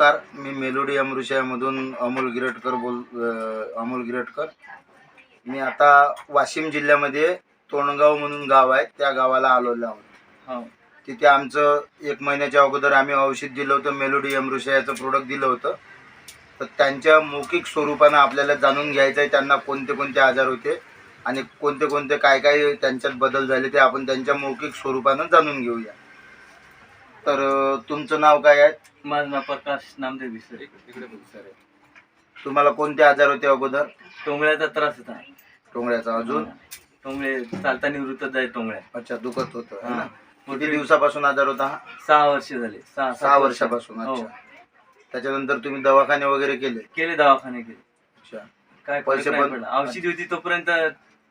नमस्कार मी मेलोडी अमृषयामधून अमोल गिरटकर बोल अमोल गिरटकर. मी आता वाशिम जिल्ह्यामध्ये तोंडगाव म्हणून गाव आहे त्या गावाला आलेलो आहोत. हो. तिथे आमचं एक महिन्याच्या अगोदर आम्ही औषध दिलं होतं मेलोडी अमृषयाचं प्रोडक्ट दिलं होतं. तर त्यांच्या मौखिक स्वरूपानं आपल्याला जाणून घ्यायचं आहे त्यांना कोणते कोणते आजार होते आणि कोणते कोणते काय काय त्यांच्यात बदल झाले ते आपण त्यांच्या मौखिक स्वरूपानं जाणून घेऊया. तर तुमचं नाव काय आहे? माझं नाव प्रकाश नामदेव विसरे तुम्हाला कोणते आजार होते अगोदर? टोंगळ्याचा त्रास होता. टोंगळ्याचा अजून? टोंगळे चालता निवृत्त जाय टोंगळ्या अच्छा दुखत होतं है. ना? किती दिवसापासून आजार होता हा? सहा वर्ष झाले. सहा सात सहा वर्ष. वर्षापासून हो. अच्छा. त्याच्यानंतर तुम्ही दवाखाने वगैरे केले? केले दवाखाने केले. अच्छा. काय पैसे पैसे पण- औषधी होती तोपर्यंत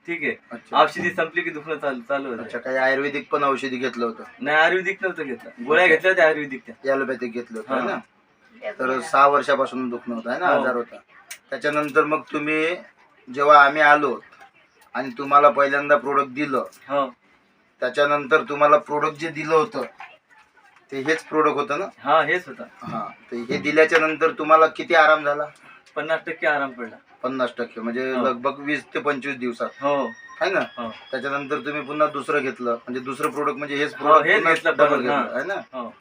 ठीक आहे. अच्छा. औषधी संपली की दुखणं चालू चालू अच्छा होतं काही आयुर्वेदिक पण औषधी घेतलं होतं. नाही आयुर्वेदिक नव्हतं घेतलं. गोळ्या घेतल्या होत्या आयुर्वेदिक त्या. ॲलोपॅथिक घेतलं होतं हा. ना? तर सहा वर्षापासून दुखणं होतं आहे ना? हो. आजार होता. त्याच्यानंतर मग तुम्ही जेव्हा आम्ही आलो आणि तुम्हाला पहिल्यांदा प्रोडक्ट दिलं हो. त्याच्यानंतर तुम्हाला प्रोडक्ट जे दिलं होतं ते हेच प्रोडक्ट होतं ना? हा हेच होता. हा तर हे दिल्याच्या नंतर तुम्हाला किती आराम झाला? पन्नास टक्के आराम पडला. पन्नास टक्के म्हणजे हो. लगभग वीस ते पंचवीस दिवसात. हो. आहे ना? हो. त्याच्यानंतर तुम्ही पुन्हा दुसरं घेतलं म्हणजे दुसरं प्रोडक्ट म्हणजे हेच हो, प्रोडक्ट घेतलं डबल परत, घेतलं हा. आहे ना? हो.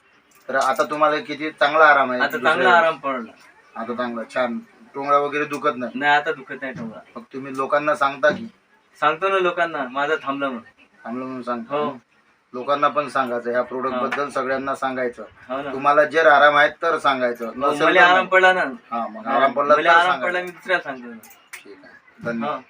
तर आता तुम्हाला किती चांगला आराम आहे आता दुसऱ्या चांगला. आराम पडला. आता चांगला छान. टोंगळा वगैरे दुखत नाही? नाही आता दुखत नाही टोंगळा. मग तुम्ही लोकांना सांगता की? सांगतो ना लोकांना माझा थांबला म्हणून. चांगलं म्हणून सांगता? हो. लोकांना पण सांगायचं ह्या प्रोडक्ट. बद्दल सगळ्यांना सांगायचं. हो ना. तुम्हाला जर आराम आहे तर सांगायचं. मग नसेल मला तर आराम नाही. पडला ना. हा मग आराम पडला मला आराम पडला मी दुसऱ्याला सांगतो. ठीक आहे. धन्यवाद. हा.